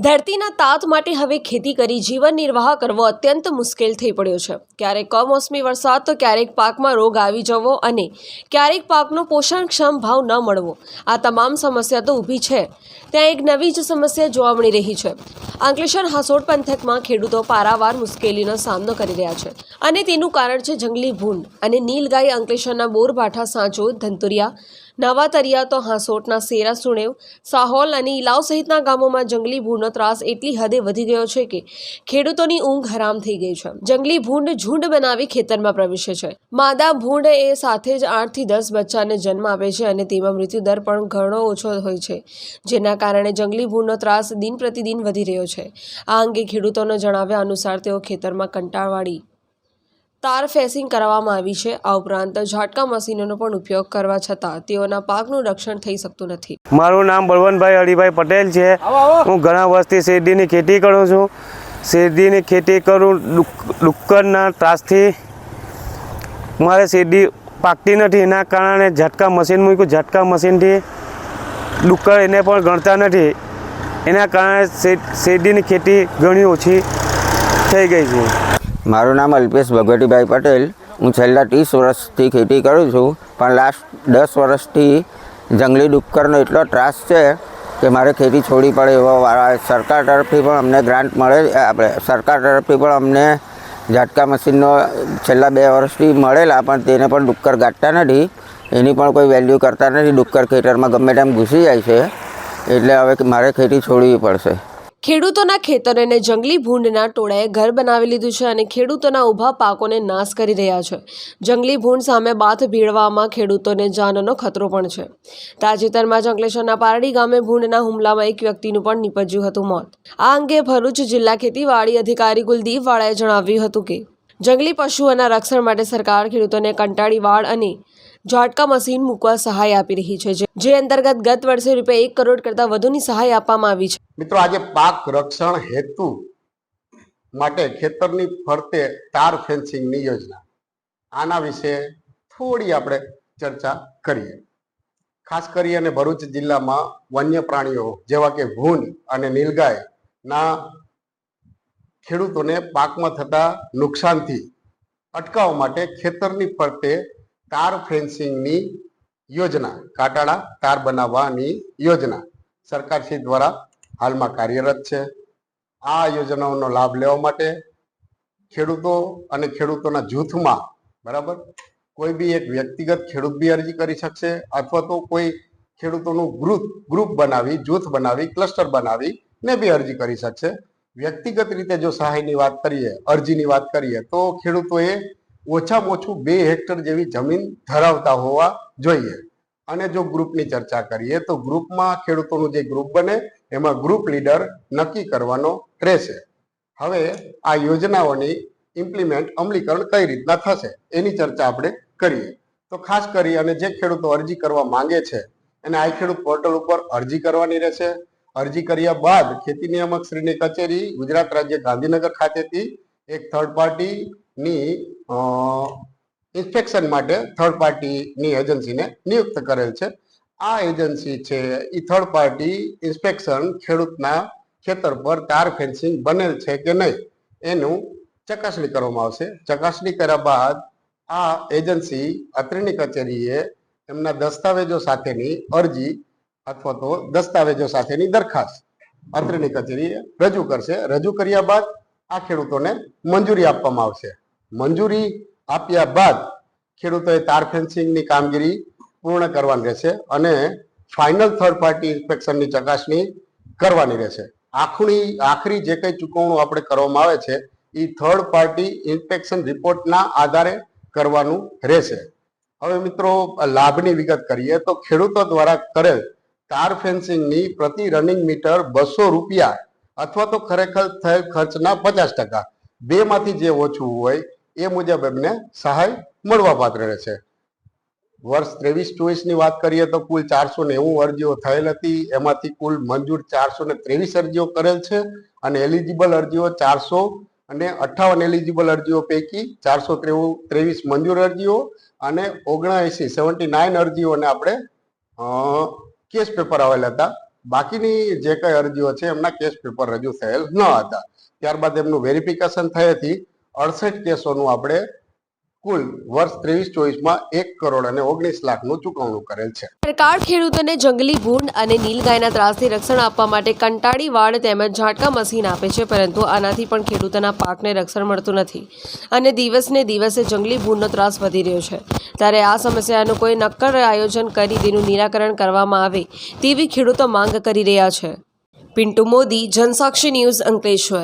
ધરતીના તાત માટે હવે ખેતી કરી જીવન નિર્વાહ કરવો અત્યંત મુશ્કેલ થઈ પડ્યો છે. ક્યારેક કમોસમી વરસાદ, તો ક્યારેક પાકમાં રોગ આવી જવો અને ક્યારેક પાકનો પોષણક્ષમ ભાવ ન મળવો. આ તમામ સમસ્યા તો ઊભી છે. ત્યાં એક નવી જ સમસ્યા જોવા મળી રહી છે. અંકલેશ્વર હાસોડ પંથકમાં ખેડૂતો પારાવાર મુશ્કેલીનો સામનો કરી રહ્યા છે અને તેનું કારણ છે જંગલી ભૂંડ અને નીલગાય અંકલેશ્વરના બોરભાઠા સાંચો ધંતુરિયા નવા તરિયા હાંસોટના સેરા સુણેવ, સાહોલ અને ઇલાવ સહિતના ગામોમાં જંગલી ભૂંડનો ત્રાસ એટલી હદે વધી ગયો છે કે ખેડૂતોની ઊંઘ હરામ થઈ ગઈ છે. જંગલી ભૂંડ ઝુંડ બનાવી ખેતરમાં પ્રવેશે છે. માદા ભૂંડ એ સાથે જ આઠથી દસ બચ્ચાને જન્મ આપે છે અને તેમાં મૃત્યુદર પણ ઘણો ઓછો હોય છે, જેના કારણે જંગલી ભૂંડનો ત્રાસ દિન પ્રતિદિન વધી રહ્યો છે. આ અંગે ખેડૂતોના જણાવ્યા અનુસાર તેઓ ખેતરમાં કંટાળવાળી તાર ફેસિંગ કરવામાં આવી છે. આ ઉપરાંત ઝાટકા મશીનોનો પણ ઉપયોગ કરવા છતાં તેઓના પાકનું રક્ષણ થઈ શકતું નથી. મારું નામ બળવંતભાઈ હરિભાઈ પટેલ છે. હું ઘણા વર્ષથી શેરડીની ખેતી કરું છું. શેરડીની ખેતી કરું ડુક્કરના ત્રાસથી. મારે શેરડી પાકતી નથી. એના કારણે ઝટકા મશીન મૂક્યું ઝટકા મશીનથી ડુક્કર એને પણ ગણતા નથી. એના કારણે શેર- શેરડીની ખેતી ઘણી ઓછી થઈ ગઈ છે. મારું નામ અલ્પેશ ભગવતીભાઈ પટેલ. હું છેલ્લા ત્રીસ વર્ષથી ખેતી કરું છું, પણ લાસ્ટ દસ વર્ષથી જંગલી ડુક્કરનો એટલો ત્રાસ છે કે મારે ખેતી છોડી પડે એવો સરકાર તરફથી પણ અમને ગ્રાન્ટ મળે આપણે સરકાર તરફથી પણ અમને ઝાટકા મશીનનો છેલ્લા બે વર્ષથી મળેલા, પણ તેને પણ ડુક્કર ગાંઠતા નથી. એની પણ કોઈ વેલ્યુ કરતા નથી. ડુક્કર ખેતરમાં ગમે તેમ ઘૂસી જાય છે, એટલે હવે મારે ખેતી છોડવી પડશે. ખેડૂતોના ખેતરોને જંગલી ભૂંડના ટોળાએ ઘર બનાવી લીધું છે અને ખેડૂતોના ઊભા પાકોને નાશ કરી રહ્યા છે. જંગલી ભૂંડ સામે બાથ ભીડવામાં ખેડૂતોને જાનનો ખતરો પણ છે. તાજેતરમાં જંગલેશ્વરના પારડી ગામે ભૂંડના હુમલામાં એક વ્યક્તિનું પણ નીપજ્યું હતું મોત. આ અંગે ભરૂચ જિલ્લા ખેતીવાડી અધિકારી કુલદીપ વાળાએ જણાવ્યું હતું કે જંગલી પશુઓના રક્ષણ માટે સરકાર ખેડૂતોને કંટાળી વાળ અને ઝાટકા મશીન મૂકવા સહાય આપી રહી છે, જે- અંતર્ગત ગત વર્ષે રૂપિયા એક કરોડ કરતાં વધુની સહાય આપવામાં આવી છે. મિત્રો, આજે પાક રક્ષણ હેતુ માટે ખેતરની ફરતે તાર ફેન્સિંગની યોજના. આના વિશે થોડી આપણે ચર્ચા કરીએ. ખાસ કરી અને ભરૂચ જિલ્લામાં વન્ય પ્રાણીઓ જેવા કે ભૂન અને નીલગાયના ખેડૂતોને પાકમાં થતા નુકસાનથી અટકાવવા માટે ખેતરની ફરતે તાર ફેન્સિંગની યોજના, કાટાળા તાર બનાવવાની યોજના સરકારશ્રી દ્વારા હાલમાં કાર્યરત છે. આ યોજનાઓનો લાભ લેવા માટે ખેડૂતો અને ખેડૂતોના જૂથમાં, બરાબર, કોઈ બી એક વ્યક્તિગત ખેડૂત બી અરજી કરી શકશે અથવા તો કોઈ ખેડૂતોનું ગ્રુપ ગ્રુપ બનાવી, જૂથ બનાવી, ક્લસ્ટર બનાવી ને બી અરજી કરી શકશે. વ્યક્તિગત રીતે જો સહાયની વાત કરીએ, અરજીની વાત કરીએ, તો ખેડૂતોએ ઓછામાં ઓછું બે હેક્ટર જેવી જમીન ધરાવતા હોવા જોઈએ. અને જો ગ્રુપની ચર્ચા કરીએ, તો ગ્રુપમાં ખેડૂતોનું જે ગ્રુપ બને, એમાં ગ્રુપ લીડર નક્કી કરવાનો રહેશે. હવે આ યોજનાઓની ઇમ્પ્લિમેન્ટ અમલીકરણ કઈ રીતના થશે, એની ચર્ચા આપણે કરીએ. તો ખાસ કરી અને જે ખેડૂતો અરજી કરવા માંગે છે, એને આ ખેડૂત પોર્ટલ ઉપર અરજી કરવાની રહેશે. અરજી કર્યા બાદ ખેતી નિયામક શ્રીની કચેરી ગુજરાત રાજ્ય ગાંધીનગર ખાતેથી એક થર્ડ પાર્ટીની ઇન્સ્પેક્શન માટે થર્ડ પાર્ટીની એજન્સીને નિયુક્ત કરેલ છે. આ એજન્સી છે એ થર્ડ પાર્ટી ઇન્સ્પેક્શન ખેડૂતના ખેતર પર તાર ફેન્સિંગ બનેલ છે કે નહીં, એનું ચકાસણી કરવામાં આવશે. ચકાસણી કર્યા બાદ આ એજન્સી અત્રેની કચેરીએ એમના દસ્તાવેજો સાથેની અરજી અથવા તો દસ્તાવેજો સાથેની દરખાસ્ત. અત્રેની કચેરીએ રજૂ કરશે. રજૂ કર્યા બાદ આ ખેડૂતોને મંજૂરી આપવામાં આવશે. મંજૂરી આપ્યા બાદ ખેડૂતોએ તાર ફેન્સિંગની કામગીરી પૂર્ણ કરવાની રહેશે અને ફાઇનલ થર્ડ પાર્ટી ઇન્સ્પેક્શનની ચકાસણી કરવાની રહેશે. આખરી આખરી જે કંઈ ચૂકવણું આપણે કરવામાં આવે છે એ થર્ડ પાર્ટી ઇન્સ્પેક્શન રિપોર્ટના આધારે કરવાનું રહેશે. હવે મિત્રો, લાભની વિગત કરીએ તો ખેડૂતો દ્વારા કરેલ તાર ફેન્સિંગની પ્રતિ રનિંગ મીટર બસો રૂપિયા અથવા તો ખરેખર થયેલ ખર્ચના પચાસ ટકા. બેમાંથી જે ઓછું હોય એ મુજબ એમને સહાય મળવા પાત્ર રહેશે. વર્ષ ત્રેવીસ ચોવીસની વાત કરીએ તો કુલ ચારસો નેવું અરજીઓ થયેલ હતી. એમાંથી કુલ મંજૂર ચારસો ને ત્રેવીસ અરજીઓ કરેલ છે અને એલિજિબલ અરજીઓ ચારસો અને અઠ્ઠાવન એલિજિબલ અરજીઓ પૈકી ચારસો ત્રેવીસ મંજૂર અરજીઓ અને ઓગણએંસી સેવન્ટી નાઇન અરજીઓને આપણે કેસ પેપર આવેલા હતા. બાકીની જે કઈ અરજીઓ છે એમના કેસ પેપર રજૂ થયેલ ન હતા. ત્યારબાદ એમનું વેરિફિકેશન થયેથી અડસઠ કેસોનું આપણે કુલ વર્ષ ત્રેવીસ ચોવીસમાં એક કરોડ અને ઓગણીસ લાખનું ચૂકવણું કરેલ છે. સરકાર ખેડૂતોને જંગલી ભૂંડ અને નીલગાયના ત્રાસથી રક્ષણ આપવા માટે કંટાળી વાડ તેમજ ઝાટકા મશીન આપે છે, પરંતુ આનાથી પણ ખેડૂતોના પાકને રક્ષણ મળતું નથી અને દિવસને દિવસે જંગલી ભૂંડનો ત્રાસ વધી રહ્યો છે. ત્યારે આ સમસ્યાનું કોઈ નક્કર આયોજન કરી તેનું નિરાકરણ કરવામાં આવે તેવી ખેડૂતો માંગ કરી રહ્યા છે. પિન્ટુ મોદી, જનસાક્ષી ન્યૂઝ અંકલેશ્વર.